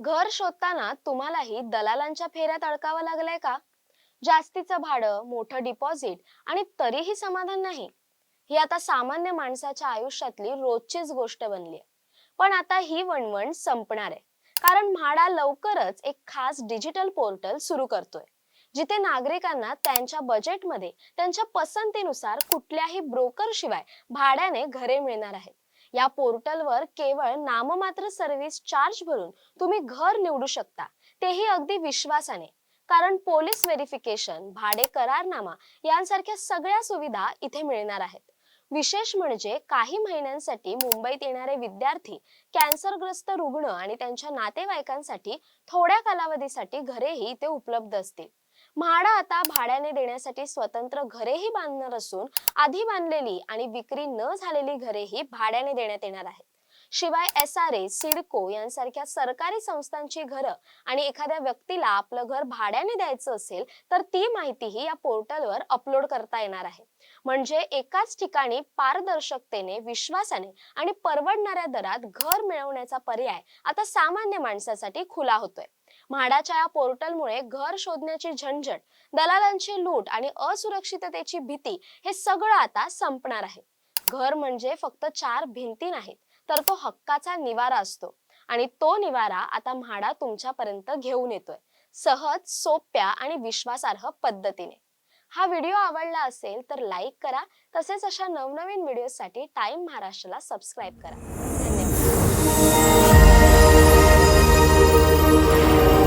घर शोधताना तुम्हालाही दलालांच्या फेऱ्यात अडकावं लागलंय का? जास्तीचं भाडं मोठं डिपॉझिट आणि तरीही समाधान नाही. ही आता सामान्य माणसाच्या आयुष्यातली रोजचीच गोष्ट बनली आहे. पण आता ही वणवण संपणार आहे. कारण म्हाडा लवकरच एक खास डिजिटल पोर्टल सुरू करतोय. जिथे नागरिकांना त्यांच्या बजेटमध्ये त्यांच्या पसंतीनुसार कुठल्याही ब्रोकर शिवाय भाड्याने घरे मिळणार आहेत. या पोर्टलवर केवळ नाममात्र सर्व्हिस चार्ज भरून तुम्ही घर निवडू शकता. तेही अगदी विश्वासाने. कारण पोलीस व्हेरिफिकेशन भाडे करारनामा यांसारख्या सगळ्या सुविधा इथे मिळणार आहेत. विशेष म्हणजे काही महिन्यांसाठी मुंबईत येणारे विद्यार्थी कॅन्सरग्रस्त रुग्ण आणि त्यांच्या नातेवाईकांसाठी थोड्या कालावधीसाठी घरेही इथे उपलब्ध असतील. म्हाडा आता भाड्याने देण्यासाठी स्वतंत्र घरेही बांधणार असून आधी बांधलेली आणि विक्री न झालेली घरेही भाड्याने देण्यात येणार आहेत. शिवाय एस आर ए सिडको यांसारख्या सरकारी संस्थांची घरं आणि एखाद्या व्यक्तीला आपलं घर भाड्याने द्यायचं असेल तर ती माहितीही या पोर्टलवर अपलोड करता येणार आहे. म्हणजे एकाच ठिकाणी पारदर्शकतेने विश्वासाने आणि परवडणाऱ्या दरात घर मिळवण्याचा पर्याय आता सामान्य माणसासाठी खुला होतोय. म्हाडाच्या या पोर्टलमुळे घर शोधण्याची झंझट दलालांची लूट आणि असुरक्षिततेची भीती हे सगळं आता संपणार आहे. घर म्हणजे फक्त चार भिंती नाहीत तर तो हक्काचा निवारा असतो. आणि तो निवारा आता म्हाडा तुमच्यापर्यंत घेऊन येतोय सहज सोप्या आणि विश्वासार्ह पद्धतीने. हा व्हिडिओ आवडला असेल तर लाईक करा तसेच अशा नवनवीन व्हिडिओसाठी टाइम महाराष्ट्राला सबस्क्राईब करा. धन्यवाद.